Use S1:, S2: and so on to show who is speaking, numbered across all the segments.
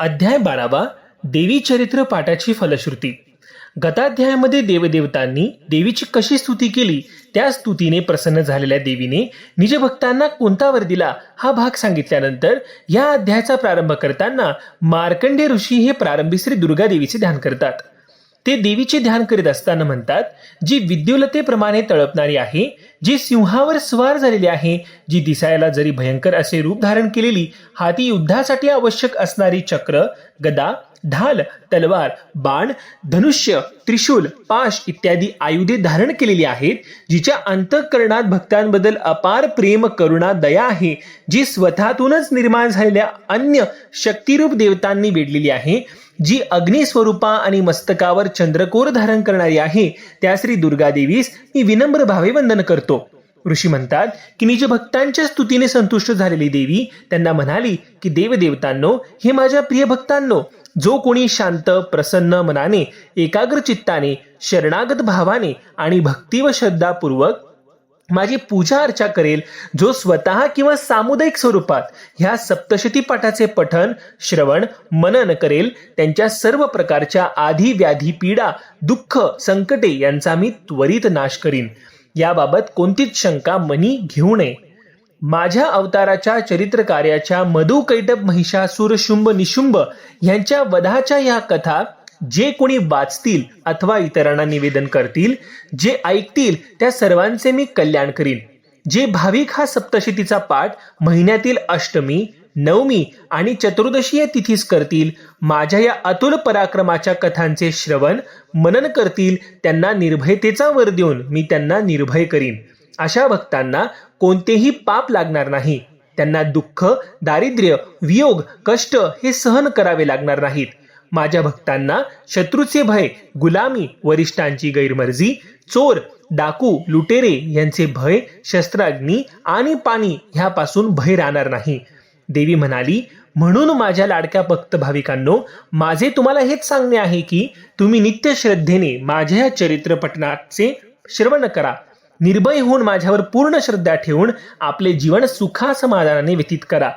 S1: अध्याय बारावा देवी चरित्र पाठाची फलश्रुती. गताध्यायामध्ये देवदेवतांनी देवीची कशी स्तुती केली त्या स्तुतीने प्रसन्न झालेल्या देवीने निज भक्तांना कोणता वर दिला हा भाग सांगितल्यानंतर या अध्यायाचा प्रारंभ करताना मार्कंडे ऋषी हे प्रारंभी श्री दुर्गा देवीचे ध्यान करतात. ते देवीचे ध्यान करीत असताना म्हणतात जी विद्युलतेप्रमाणे तळपणारी आहे जी सिंहावर स्वार झालेली आहे जी दिसायला जरी भयंकर असे रूप धारण केलेली हाती युद्धासाठी आवश्यक असणारी चक्र गदा ढाल तलवार बाण धनुष्य त्रिशूल पाश इत्यादी आयुधे धारण केलेली आहेत जिच्या अंतःकरणात भक्तांबद्दल अपार प्रेम करुणा दया आहे जी स्वतःतूनच निर्माण झालेल्या अन्य शक्तिरूप देवतांनी वेढलेली आहे जी अग्निस्वरूपा आणि मस्तकावर चंद्रकोर धारण करणारी आहे त्या श्री दुर्गादेवीस मी विनम्र भावे वंदन करतो. ऋषी म्हणतात की निज भक्तांच्या स्तुतीने संतुष्ट झालेली देवी त्यांना म्हणाली की देवदेवतांनो हे माझ्या प्रिय भक्तांनो जो कोणी शांत प्रसन्न मनाने एकाग्र चित्ताने शरणागत भावाने आणि भक्ती व श्रद्धापूर्वक माझी पूजा अर्चा करेल जो स्वतः किंवा सामुदायिक स्वरूपात ह्या सप्तशती पाठाचे पठन श्रवण मनन करेल त्यांच्या सर्व प्रकारच्या आधी व्याधी पीडा दुःख संकटे यांचा मी त्वरित नाश करीन. याबाबत कोणतीच शंका मनी घेऊ नये. माझ्या अवताराच्या चरित्रकार्याच्या मधु कैटप महिषासुर शुंभ निशुंभ यांच्या वधाच्या या कथा जे कोणी वाचतील अथवा इतरांना निवेदन करतील जे ऐकतील त्या सर्वांचे मी कल्याण करीन. जे भाविक हा सप्तशतीचा पाठ महिन्यातील अष्टमी नवमी आणि चतुर्दशीय तिथीस करतील माझ्या या अतुल पराक्रमाच्या कथांचे श्रवण मनन करतील त्यांना निर्भयतेचा वर देऊन मी त्यांना निर्भय करीन. अशा भक्तांना कोणतेही पाप लागणार नाही. त्यांना दुःख दारिद्र्य वियोग कष्ट हे सहन करावे लागणार नाहीत. माझ्या भक्तांना शत्रूचे भय गुलामी वरिष्ठांची गैरमर्जी चोर डाकू लुटेरे यांचे भय शस्त्राग्नी आणि पाणी ह्यापासून भय राहणार नाही. देवी म्हणाली म्हणून माझ्या लाडक्या भक्त भाविकांनो माझे तुम्हाला हेच सांगणे आहे की तुम्ही नित्य श्रद्धेने माझ्या या चरित्रपटनाचे श्रवण करा. निर्भय होऊन माझ्यावर पूर्ण श्रद्धा ठेवून आपले जीवन सुखा समाधानाने व्यतीत करा.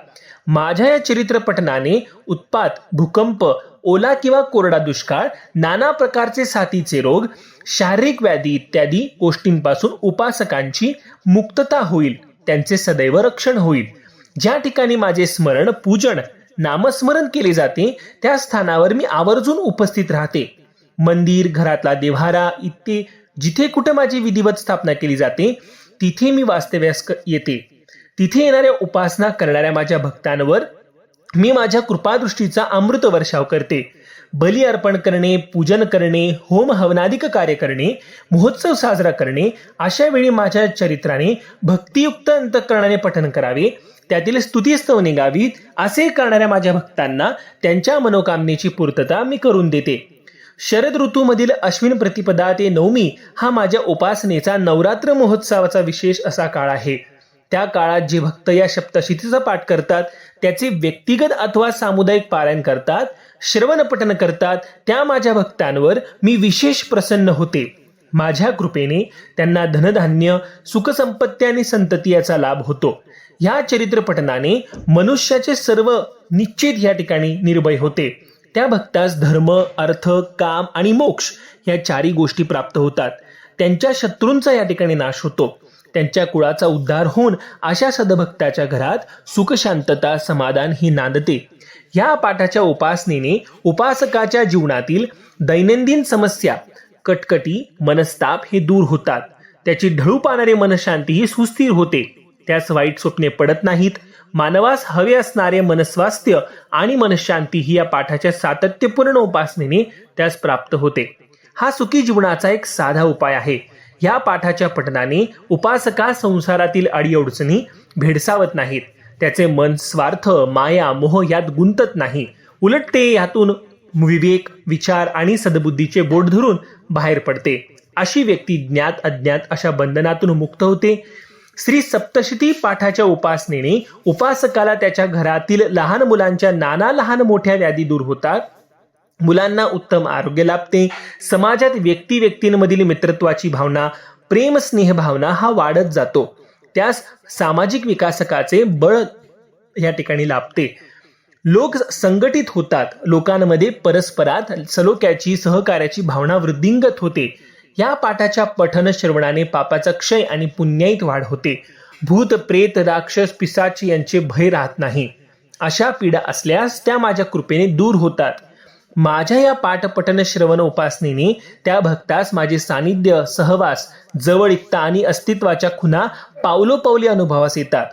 S1: माझ्या या चरित्रपठनाने उत्पात भूकंप ओला किंवा कोरडा दुष्काळ नाना प्रकारचे साथीचे रोग शारीरिक व्याधी इत्यादी गोष्टींपासून उपासकांची मुक्तता होईल त्यांचे सदैव रक्षण होईल. ज्या ठिकाणी माझे स्मरण पूजन नामस्मरण केले जाते त्या स्थानावर मी आवर्जून उपस्थित राहते. मंदिर घरातला देव्हारा इत्ते जिथे कुठे माझी विधिवत स्थापना केली जाते तिथे मी वास्तव्यास क- येते. तिथे येणाऱ्या उपासना करणाऱ्या माझ्या भक्तांवर मी माझ्या कृपादृष्टीचा अमृत वर्षाव करते. बली अर्पण करणे पूजन करणे होम हवनादिक कार्य करणे महोत्सव साजरा करणे अशा वेळी माझ्या चरित्राने भक्तियुक्त अंतकरणाने पठन करावे. त्यातील स्तुतीस्तव निघावीत असे करणाऱ्या माझ्या भक्तांना त्यांच्या मनोकामनेची पूर्तता मी करून देते. शरद ऋतूमधील अश्विन प्रतिपदा ते नवमी हा माझ्या उपासनेचा नवरात्र महोत्सवाचा विशेष असा काळ आहे. त्या काळात जे भक्त या सप्तशतीचा पाठ करतात त्याचे व्यक्तिगत अथवा सामुदायिक पारायण करतात श्रवण पठन करतात त्या माझ्या भक्तांवर मी विशेष प्रसन्न होते. माझ्या कृपेने त्यांना धनधान्य सुखसंपत्ती आणि संतती याचा लाभ होतो. या चरित्र पठनाने मनुष्याचे सर्व निश्चित या ठिकाणी निर्भय होते. त्या भक्तास धर्म अर्थ काम आणि मोक्ष या चारी गोष्टी प्राप्त होतात. त्यांच्या शत्रूंचा या ठिकाणी नाश होतो. त्यांच्या कुळाचा उद्धार होऊन अशा सदभक्ताच्या घरात सुखशांतता समाधान ही नांदते. या पाठाच्या उपासनेने उपासकाच्या जीवनातील दैनंदिन समस्या कटकटी मनस्ताप हे दूर होतात. त्याची ढळू पाहणारी मनशांती ही सुस्थिर होते. त्यास वाईट स्वप्ने पडत नाहीत. मानवास हवे असणारे मनस्वास्थ्य आणि मनशांती ही या पाठाच्या सातत्यपूर्ण उपासनेने त्यास प्राप्त होते. हा सुखी जीवनाचा एक साधा उपाय आहे. या पाठाच्या पठनाने उपासका संसारातील अडीअडचणी भेडसावत नाहीत. त्याचे मन स्वार्थ माया मोह यात गुंतत नाही. उलट ते यातून विवेक विचार आणि सद्बुद्धीचे बोट धरून बाहेर पडते. अशी व्यक्ती ज्ञात अज्ञात अशा बंधनातून मुक्त होते. श्री सप्तशती पाठाच्या उपासनेने उपासकाला त्याच्या घरातील लहान मुलांच्या नाना लहान मोठ्या व्याधी दूर होतात. मुलांना उत्तम आरोग्य लाभते. समाजात व्यक्ती व्यक्तींमधील मित्रत्वाची भावना प्रेम स्नेह भावना हा वाढत जातो. त्यास सामाजिक विकासकाचे बळ या ठिकाणी लाभते. लोक संघटित होतात. लोकांमध्ये परस्परात सलोख्याची सहकार्याची भावना वृद्धिंगत होते. या पाठाच्या पठन श्रवणाने पापाचा क्षय आणि पुण्याईत वाढ होते. भूत प्रेत राक्षस पिसाची यांचे भय राहत नाही. अशा पीडा असल्यास त्या माझ्या कृपेने दूर होतात. माझ्या या पाठपठन श्रवण उपासनेने त्या भक्तास माझे सानिध्य सहवास जवळिकता आणि अस्तित्वाच्या खुणा पावलोपावली अनुभवास येतात.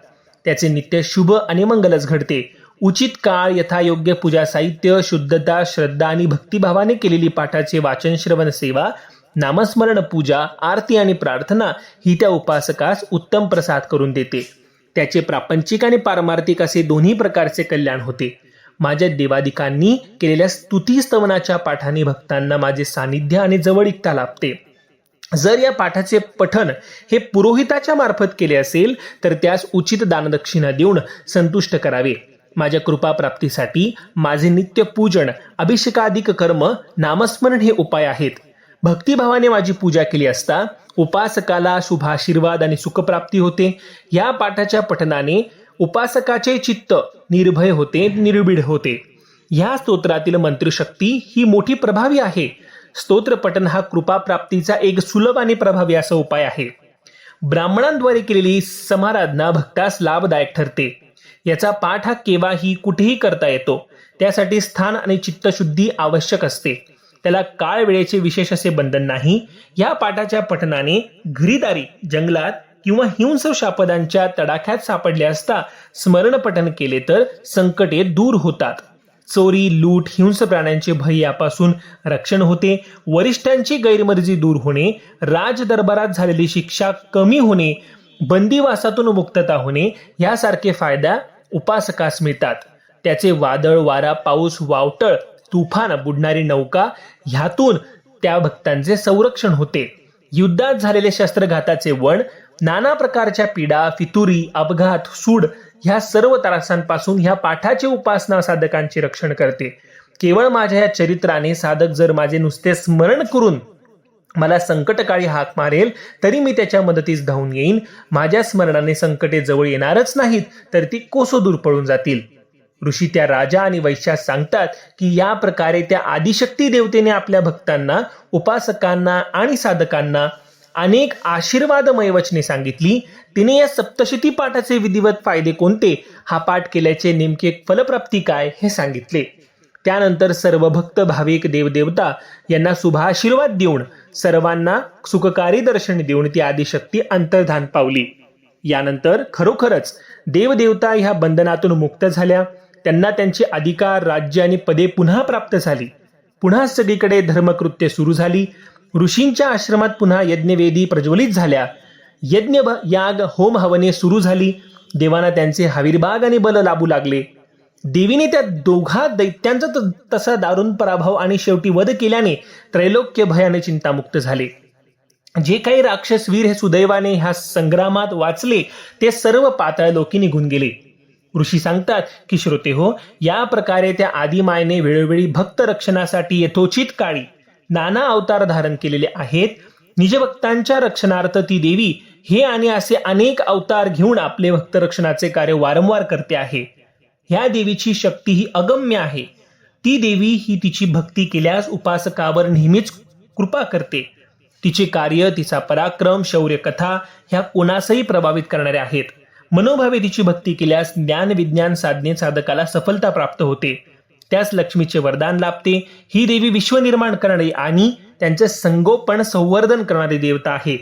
S1: त्याचे नित्य शुभ आणि मंगलच घडते. उचित काळ यथायोग्य पूजा साहित्य शुद्धता श्रद्धा आणि भक्तिभावाने केलेली पाठाचे वाचन श्रवण सेवा नामस्मरण पूजा आरती आणि प्रार्थना ही त्या उपासकास उत्तम प्रसाद करून देते. त्याचे प्रापंचिक आणि पारमार्थिक असे दोन्ही प्रकारचे कल्याण होते. माझ्या देवादिकांनी केलेल्या स्तुती स्तवनाच्या पाठाने भक्तांना माझे सानिध्य आणि जवळिकता लाभते. जर या पाठाचे पठन हे पुरोहिताच्या मार्फत केले असेल तर त्यास उचित दानदक्षिणा देऊन संतुष्ट करावे. माझ्या कृपाप्राप्तीसाठी माझे नित्य पूजन अभिषेकाधिक कर्म नामस्मरण हे उपाय आहेत. भक्तिभावाने माझी पूजा केली असता उपासकाला शुभाशीर्वाद आणि सुखप्राप्ती होते. या पाठाच्या पठनाने उपासकाचे चित्त निर्भय होते निर्भीड होते. ह्या स्तोत्रातील मंत्रशक्ती ही मोठी प्रभावी आहे. स्तोत्र पठन हा कृपाप्राप्तीचा एक सुलभ आणि प्रभावी असा उपाय आहे. ब्राह्मणांद्वारे केलेली समाराधना भक्तास लाभदायक ठरते. याचा पाठ हा केव्हाही कुठेही करता येतो. त्यासाठी स्थान आणि चित्तशुद्धी आवश्यक असते. त्याला काळ वेळेचे विशेष असे बंधन नाही. या पाठाच्या पठनाने घरीदारी जंगलात किंवा हिंस शापदांच्या तडाख्यात सापडले असता स्मरण पठन केले तर संकटे दूर होतात. चोरी लूट हिंस प्राण्यांचे भय यापासून रक्षण होते. वरिष्ठांची गैरमर्जी दूर होणे राजदरबारात झालेली शिक्षा कमी होणे बंदिवासातून मुक्तता होणे यासारखे फायदा उपासकास मिळतात. त्याचे वादळ वारा पाऊस वावटळ तुफान बुडणारी नौका ह्यातून त्या भक्तांचे संरक्षण होते. युद्धात झालेले शस्त्रघाताचे वण नाना प्रकारच्या पीडा फितुरी अपघात सूड ह्या सर्व त्रासांपासून ह्या पाठाचे उपासना साधकांचे रक्षण करते. केवळ माझ्या या चरित्राने साधक जर माझे नुसते स्मरण करून मला संकटकाळी हाक मारेल तरी मी त्याच्या मदतीस धावून येईन. माझ्या स्मरणाने संकटे जवळ येणारच नाहीत तर ती कोसो दूर पळून जातील. ऋषी त्या राजा आणि वैश्यास सांगतात की या प्रकारे त्या आदिशक्ती देवतेने आपल्या भक्तांना उपासकांना आणि साधकांना अनेक आशीर्वादमय वचने सांगितली. तिने या सप्तशती पाठाचे विधिवत फायदे कोणते? हा पाठ केल्याचे नेमके फलप्राप्ती काय? हे सांगितले. त्यानंतर सर्व भक्त भाविक देवदेवता यांना शुभाशीर्वाद देऊन सर्वांना सुखकारी दर्शन देऊन ती आदिशक्ती अंतर्धान पावली. यानंतर खरोखरच देवदेवता ह्या बंधनातून मुक्त झाल्या. त्यांना त्यांची अधिकार राज्य आणि पदे पुन्हा प्राप्त झाली. पुन्हा सगळीकडे धर्मकृत्य सुरू झाली. ऋषींच्या आश्रमात पुन्हा यज्ञवेदी प्रज्वलित झाल्या. यज्ञ याग होम हवने सुरू झाली. देवांना त्यांचे हवीरबाग आणि बल लाभू लागले. देवीने त्या दोघा दैत्यांचा त- तसा दारुण पराभव आणि शेवटी वध केल्याने त्रैलोक्य भयाने चिंतामुक्त झाले. जे काही राक्षस वीर हे सुदैवाने ह्या संग्रामात वाचले ते सर्व पाताळ लोकी निघून गेले. ऋषी सांगतात की श्रोते हो या प्रकारे त्या आदिमायने वेळोवेळी भक्त रक्षणासाठी यथोचित काळी नाना अवतार धारण केलेले आहेत. निजभक्तांच्या रक्षणार्थ ती देवी हे आणि असे अनेक अवतार घेऊन आपले भक्त रक्षणाचे कार्य वारंवार करते आहे. ह्या देवीची शक्ती ही अगम्य आहे. ती देवी ही तिची भक्ती केल्यास उपासकावर नेहमीच कृपा करते. तिचे कार्य तिचा पराक्रम शौर्य कथा ह्या कोणासही प्रभावित करणारे आहेत. मनोभावेदीची भक्ती केल्यास ज्ञान विज्ञान साधने साधकाला सफलता प्राप्त होते. त्यास लक्ष्मीचे वरदान लाभते. ही देवी विश्वनिर्माण करणारी आणि त्यांचे संगोपन संवर्धन करणारी देवता आहे.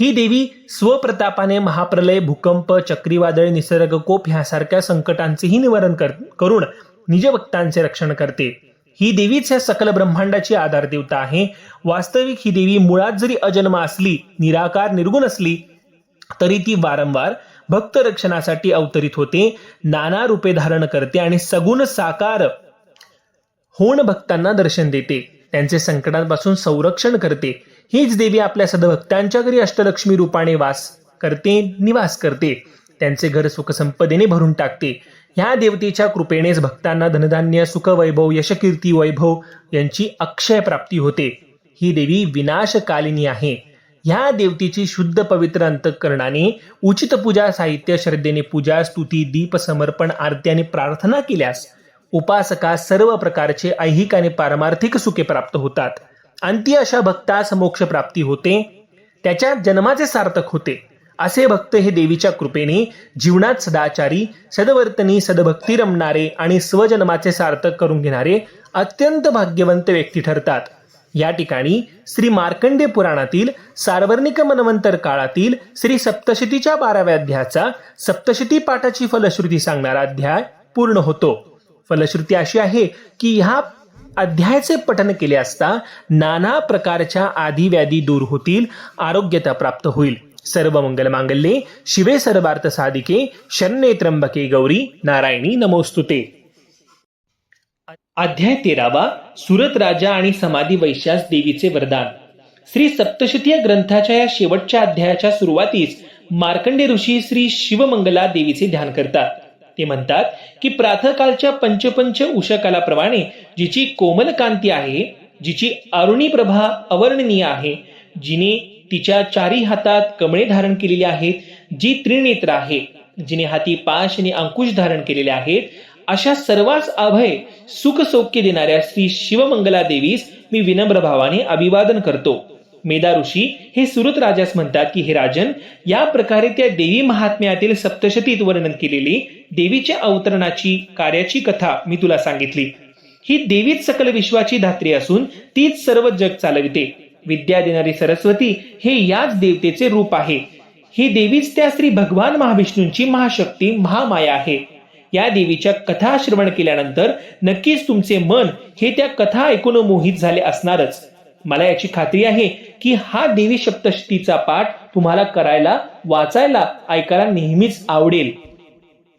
S1: ही देवी स्वप्रतापाने महाप्रलय भूकंप चक्रीवादळ निसर्गकोप ह्यासारख्या संकटांचेही निवारण कर करून निजभक्तांचे रक्षण करते. ही देवीच ह्या सकल ब्रह्मांडाची आधार देवता आहे. वास्तविक ही देवी मुळात जरी अजन्म असली निराकार निर्गुण असली तरी ती वारंवार भक्त रक्षणासाठी अवतरित होते. नाना रूपे धारण करते आणि सगुण साकार होण भक्तांना दर्शन देते. त्यांचे संकटांपासून संरक्षण करते. हीच देवी आपल्या सदभक्तांच्या घरी अष्टलक्ष्मी रूपाने वास करते निवास करते. त्यांचे घर सुखसंपदेने भरून टाकते. ह्या देवतेच्या कृपेनेच भक्तांना धनधान्य सुखवैभव यशकीर्ती वैभव यांची अक्षय प्राप्ती होते. ही देवी विनाशकालिनी आहे. ह्या देवतेची शुद्ध पवित्र अंतकरणाने उचित पूजा साहित्य श्रद्धेने पूजा स्तुती दीप समर्पण आरती आणि प्रार्थना केल्यास उपासकास सर्व प्रकारचे ऐहिक आणि पारमार्थिक सुखे प्राप्त होतात. अंती अशा भक्तास मोक्ष प्राप्ती होते. त्याच्या जन्माचे सार्थक होते. असे भक्त हे देवीच्या कृपेने जीवनात सदाचारी सदवर्तनी सदभक्ती रमणारे आणि स्वजन्माचे सार्थक करून घेणारे अत्यंत भाग्यवंत व्यक्ती ठरतात. या ठिकाणी श्री मार्कंडे पुराणातील सार्वर्णिक मनवंतर काळातील श्री सप्तशतीच्या बाराव्या अध्यायाचा सप्तशती पाठाची फलश्रुती सांगणारा अध्याय पूर्ण होतो. फलश्रुती अशी आहे की ह्या अध्यायाचे पठन केले असता नाना प्रकारच्या आधीव्याधी दूर होतील आरोग्यता प्राप्त होईल. सर्व मंगल मांगल्ये शिवे सर्वार्थ साधिके शरणे त्र्यंबके गौरी नारायणी नमोस्तुते. अध्याय तेरावा सुरत राजा आणि समाधी वैश्यास देवीचे वरदान. श्री सप्तशतीय ग्रंथाच्या या शेवटच्या अध्यायाच्या सुरुवातीस मार्कंडे ऋषी श्री शिवमंगला देवीचे ध्यान करतात. ते म्हणतात की प्रातःकालच्या पंचपंच उषकालाप्रमाणे जिची कोमल कांती आहे जिची अरुणी प्रभा अवर्णनीय आहे जिने तिच्या चारी हातात कमळे धारण केलेली आहेत जी त्रिनेत्र आहे जिने हाती पाश आणि अंकुश धारण केलेले आहेत अशा सर्वांस अभय सुख सौख्य देणाऱ्या श्री शिवमंगला देवीस मी विनम्र भावाने अभिवादन करतो. मेधा ऋषी हे सुरत राजास म्हणतात की हे राजन या प्रकारे त्या देवी महात्म्यातील सप्तशतीत वर्णन केलेली देवीच्या अवतरणाची कार्याची कथा मी तुला सांगितली. ही देवीच सकल विश्वाची धात्री असून तीच सर्व जग चालविते. विद्या देणारी सरस्वती हे याच देवतेचे रूप आहे. ही देवीच त्या श्री भगवान महाविष्णूंची महाशक्ती महामाया आहे. या देवीच्या कथा श्रवण केल्यानंतर नक्कीच तुमचे मन हे त्या कथा ऐकून मोहित झाले असणारच. मला याची खात्री आहे की हा देवी सप्तशतीचा पाठ तुम्हाला करायला वाचायला ऐकायला नेहमीच आवडेल.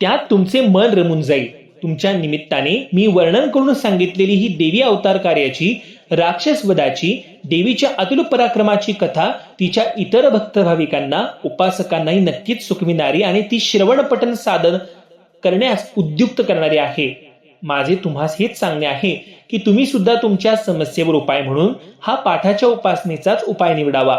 S1: त्यात तुमचे मन रमून जाईल. तुमच्या निमित्ताने मी वर्णन करून सांगितलेली ही देवी अवतार कार्याची राक्षस वधाची देवीच्या अतुल पराक्रमाची कथा तिच्या इतर भक्त भाविकांना उपासकांनाही नक्कीच सुखविणारी आणि ती श्रवण पठन साधन करण्यास उद्युक्त करणारी आहे. माझे तुम्हास हेच सांगणे आहे की तुम्ही सुद्धा तुमच्या समस्येवर उपाय म्हणून हा पाठाच्या उपासनेचाच उपाय निवडावा.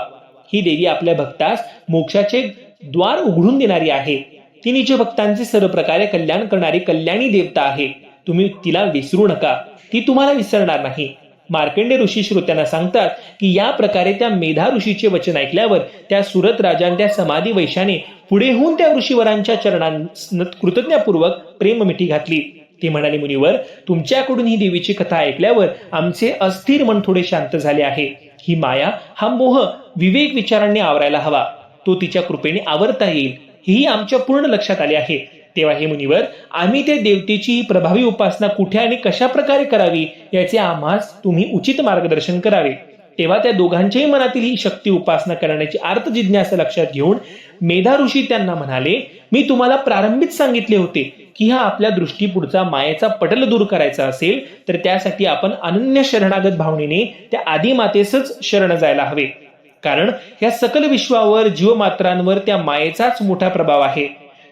S1: ही देवी आपल्या भक्तास मोक्षाचे द्वार उघडून देणारी आहे. ती निज भक्तांचे सर्व प्रकारे कल्याण करणारी कल्याणी देवता आहे तुम्ही तिला विसरू नका. ती तुम्हाला विसरणार नाही. मार्कंडे ऋषी श्रोत्यांना सांगतात की या प्रकारे त्या मेधा ऋषीचे वचन ऐकल्यावर त्या सुरत राजांच्या समाधी वैशाने पुढे होऊन त्या ऋषीवरांच्या चरणांना कृतज्ञपूर्वक प्रेम मिठी घातली. ते म्हणाले मुनिवर तुमच्याकडून ही देवीची कथा ऐकल्यावर आमचे अस्थिर मन थोडे शांत झाले आहे. ही माया हा मोह विवेक विचारांनी आवरायला हवा. तो तिच्या कृपेने आवरता येईल. ही आमच्या पूर्ण लक्षात आले आहे. तेव्हा हे मुनिवर आम्ही त्या देवतेची ही प्रभावी उपासना कुठे आणि कशा प्रकारे करावी याचे आम्हास तुम्ही उचित मार्गदर्शन करावे. तेव्हा त्या दोघांच्याही मनातील ही शक्ती उपासना करण्याची अर्थ जिज्ञासा लक्षात घेऊन मेधा ऋषी त्यांना म्हणाले मी तुम्हाला प्रारंभीच सांगितले होते की हा आपल्या दृष्टी पुढचा मायेचा पटल दूर करायचा असेल तर त्यासाठी आपण अनन्य शरणागत भावनेने त्या आदिमातेसच शरण जायला हवे. कारण या सकल विश्वावर जीवमात्रांवर त्या मायेचाच मोठा प्रभाव आहे.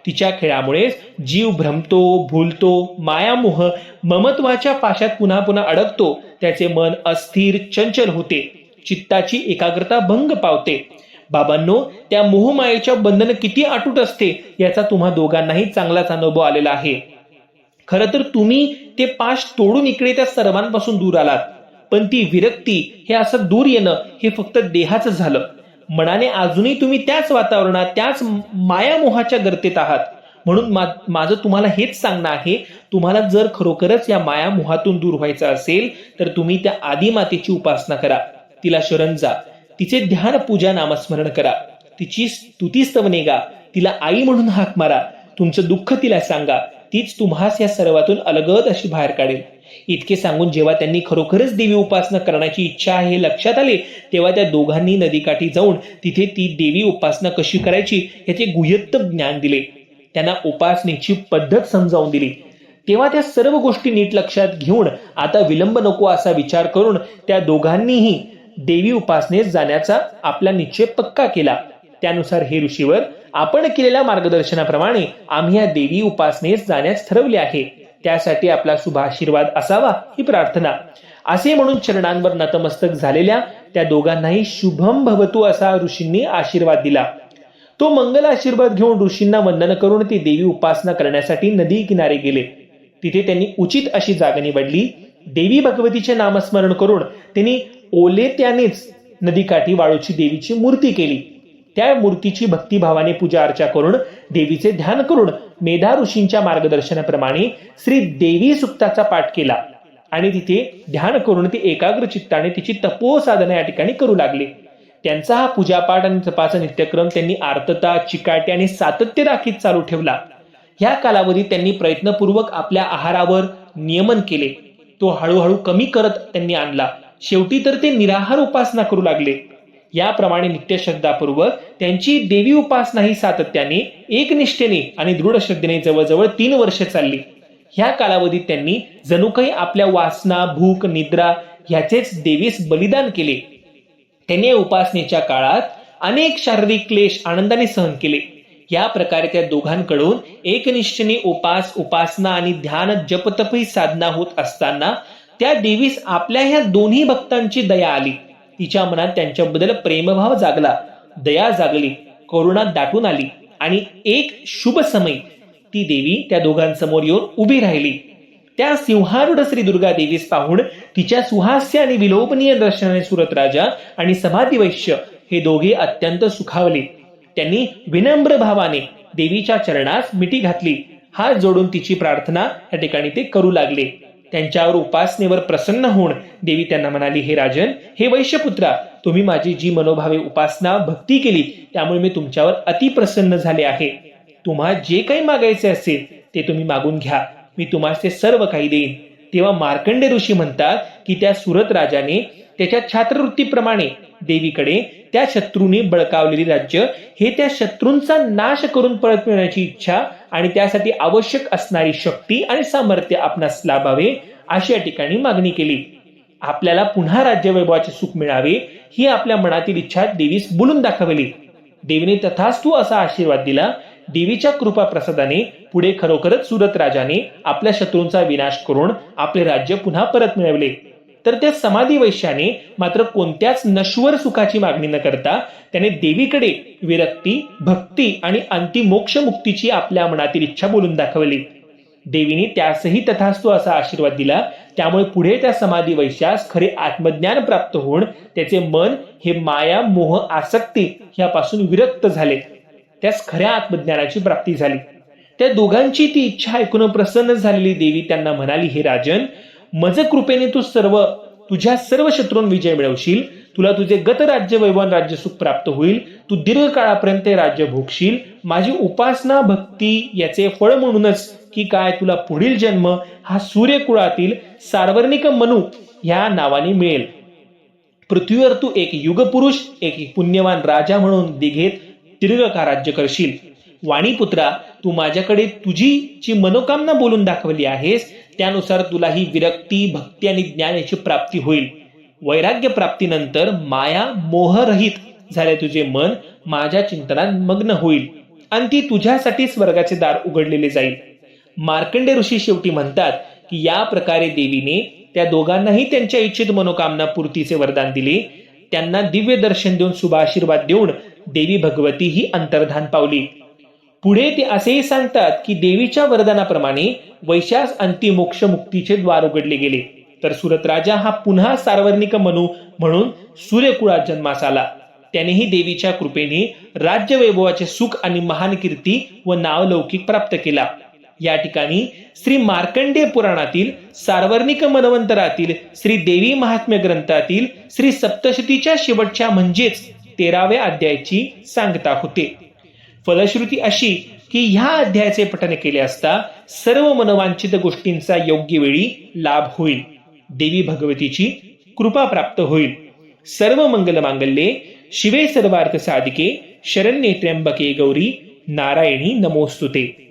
S1: तिच्या खेळामुळेच जीव भ्रमतो भूलतो मायामोह ममत्वाच्या पाशात पुन्हा पुन्हा अडकतो त्याचे मन अस्थिर चंचल होते. चित्ताची एकाग्रता भंग पावते. बाबांनो त्या मोहमायेच्या बंधन किती अटूट असते याचा तुम्हा दोघांनाही चांगलाच अनुभव आलेला आहे. खर तर तुम्ही ते पाश तोडून इकडे त्या सर्वांपासून दूर आलात. पण ती विरक्ती हे असं दूर येणं हे फक्त देहाचं झालं. मनाने अजूनही तुम्ही त्याच वातावरणात त्याच मायामोहाच्या गर्तेत आहात. म्हणून मा, माझं तुम्हाला हेच सांगणं आहे तुम्हाला जर खरोखरच या मायामोहातून दूर व्हायचं असेल तर तुम्ही त्या आदिमातेची उपासना करा. तिला शरण जा. तिचे ध्यान पूजा नामस्मरण करा. तिची स्तुतीस्तवने गा तिला आई म्हणून हाक मारा. तुमचं दुःख तिला सांगा. तीच तुम्हास या सर्वातून अलगद अशी बाहेर काढेल. इतके सांगून जेव्हा त्यांनी खरोखरच देवी उपासना करण्याची इच्छा आहे हे लक्षात आले तेव्हा त्या दोघांनी नदीकाठी जाऊन तिथे ती देवी उपासना कशी करायची याचे गुह्यत्त ज्ञान दिले. त्यांना उपासनेची पद्धत समजावून दिली. तेव्हा त्या सर्व गोष्टी नीट लक्षात घेऊन आता विलंब नको असा विचार करून त्या दोघांनीही देवी उपासनेस जाण्याचा आपला निश्चय पक्का केला. त्यानुसार हे ऋषीवर आपण केलेल्या मार्गदर्शनाप्रमाणे आम्ही या देवी उपासनेस जाण्यास ठरवले आहे. त्यासाठी आपला शुभ आशीर्वाद असावा ही प्रार्थना. असे म्हणून चरणांवर नतमस्तक झालेल्या त्या दोघांनाही शुभम भवतू असा ऋषींनी आशीर्वाद दिला. तो मंगल आशीर्वाद घेऊन ऋषींना वंदन करून ते देवी उपासना करण्यासाठी नदी किनारे गेले. तिथे त्यांनी उचित अशी जागा निवडली. देवी भगवतीचे नामस्मरण करून त्यांनी ओले त्यानेच नदीकाठी वाळूची देवीची मूर्ती केली. त्या मूर्तीची भक्तिभावाने पूजा अर्चा करून देवीचे ध्यान करून मेधा ऋषींच्या मार्गदर्शनाप्रमाणे श्री देवी सुक्ताचा पाठ केला आणि तिथे ध्यान करून ती एकाग्र चित्ताने तिची तपोसाधना या ठिकाणी करू लागले. त्यांचा हा पूजापाठ आणि जपाचा नित्यक्रम त्यांनी आर्तता चिकाटी आणि सातत्य राखीत चालू ठेवला. ह्या कालावधीत त्यांनी प्रयत्नपूर्वक आपल्या आहारावर नियमन केले. तो हळूहळू कमी करत त्यांनी आणला. शेवटी तर ते निराहार उपासना करू लागले. याप्रमाणे नित्यश्रद्धापूर्वक त्यांची देवी उपासना ही सातत्याने एकनिष्ठेने आणि दृढ श्रद्धेने जवळजवळ तीन वर्ष चालली. ह्या कालावधीत त्यांनी जणू काही आपल्या वासना भूक निद्रा ह्याचेच देवीस बलिदान केले. त्यांनी उपासनेच्या काळात अनेक शारीरिक क्लेश आनंदाने सहन केले. या प्रकारे त्या दोघांकडून एकनिष्ठेने उपास उपासना आणि ध्यान जपतपही साधना होत असताना त्या देवीस आपल्या ह्या दोन्ही भक्तांची दया आली. तिच्या मनात त्यांच्याबद्दल प्रेमभाव जागला. दया जागली करुणा दाटून आली आणि एक शुभ समय ती देवी त्या दोघांसमोर येऊन उभी राहिली. त्या सिंहारूढ श्री दुर्गा देवीस पाहून तिच्या सुहास्य आणि विलोभनीय दर्शनाने सुरत राजा आणि समाधी वैश्य हे दोघे अत्यंत सुखावले. त्यांनी विनम्र भावाने देवीच्या चरणास मिठी घातली. हात जोडून तिची प्रार्थना या ठिकाणी ते करू लागले. त्यांच्यावर उपासनेवर प्रसन्न होऊन देवी त्यांना म्हणाली हे राजन हे वैश्यपुत्रा तुम्ही माझी जी मनोभावे उपासना भक्ती केली त्यामुळे मी तुमच्यावर अतिप्रसन्न झाले आहे. तुम्हाला जे काही मागायचे असेल ते तुम्ही मागून घ्या. मी तुम्हाला ते सर्व काही देईन. तेव्हा मार्कंडे ऋषी म्हणतात की त्या सुरत राजाने त्याच्या छात्रवृत्तीप्रमाणे देवीकडे त्या शत्रूने बळकावलेली राज्य हे त्या शत्रूंचा नाश करून परत मिळण्याची इच्छा आणि त्यासाठी आवश्यक असणारी शक्ती आणि सामर्थ्य आपणास लाभावे अशी या ठिकाणी मागणी केली. आपल्याला पुन्हा राज्यवैभवाचे सुख मिळावे ही आपल्या मनातील इच्छा देवीस बोलून दाखवली. देवीने तथास्तू असा आशीर्वाद दिला देवीच्या कृपा प्रसादाने पुढे खरोखरच सुरत राजाने आपल्या शत्रूंचा विनाश करून आपले राज्य पुन्हा परत मिळवले. तर त्या समाधी वैश्याने मात्र कोणत्याच नश्वर सुखाची मागणी न करता त्याने देवीकडे विरक्ती भक्ती आणि अंतिमोक्ष मुक्तीची आपल्या मनातील इच्छा बोलून दाखवली. देवीने त्यासही तथास्तू असा आशीर्वाद दिला त्यामुळे पुढे त्या समाधी वैश्यास खरे आत्मज्ञान प्राप्त होऊन त्याचे मन हे माया मोह आसक्ती यापासून विरक्त झाले. त्यास खऱ्या आत्मज्ञानाची प्राप्ती झाली. त्या दोघांची ती इच्छा ऐकून प्रसन्न झालेली देवी त्यांना म्हणाली हे राजन मज कृपेने तू सर्व तुझ्या सर्व शत्रूंवर विजय मिळवशील तुला तुझे गत राज्य वैभवन राज्य सुख प्राप्त होईल तू दीर्घकाळापर्यंत ते राज्य भोगशील माझी उपासना भक्ती याचे फळ म्हणूनच की काय तुला पुढील जन्म हा सूर्यकुळातील सार्वर्णिक मनु ह्या नावाने मिळेल. पृथ्वीवर तू एक युगपुरुष एक पुण्यवान राजा म्हणून दिघेत दीर्घकाळ राज्य करशील? वाणीपुत्रा तू माझ्याकडे तुझी जी मनोकामना बोलून दाखवली आहेस त्यानुसार तुला ही विरक्ती भक्ती आणि ज्ञान याची प्राप्ती होईल. वैराग्य प्राप्तीनंतर माया मोहरहित झाले तुझे मन माझ्या चिंतनात मग्न होईल. आणि ती तुझ्यासाठी स्वर्गाचे दार उघडलेले जाईल. मार्कंडे ऋषी शेवटी म्हणतात की या प्रकारे देवीने त्या दोघांनाही त्यांच्या इच्छित मनोकामना पूर्तीचे वरदान दिले. त्यांना दिव्य दर्शन देऊन शुभ आशीर्वाद देऊन देवी भगवती ही अंतर्धान पावली. पुढे ते असेही सांगतात की देवीच्या वरदानाप्रमाणे वैशास अंतिमोक्ष मुक्तीचे द्वार उघडले गेले. तर सुरत राजा हा पुन्हा सार्वर्णिक मनू म्हणून सूर्यकुळात जन्मास आला. त्यानेही देवीच्या कृपेने राज्य वैभवाचे सुख आणि महान कीर्ती व नावलौकिक प्राप्त केला. या ठिकाणी श्री मार्कंडेय पुराणातील सार्वर्णिक मनवंतरातील श्री देवी महात्म्य ग्रंथातील श्री सप्तशतीच्या शेवटच्या म्हणजेच तेराव्या अध्यायाची सांगता होते. फलश्रुती अशी की ह्या अध्यायाचे पठन केले असता सर्व मनवांचित गोष्टींचा योग्य वेळी लाभ होईल. देवी भगवतीची कृपा प्राप्त होईल. सर्व मंगल मांगल्ये शिवे सर्वार्थ साधिके शरण्ये त्र्यंबके गौरी नारायणी नमोस्तुते.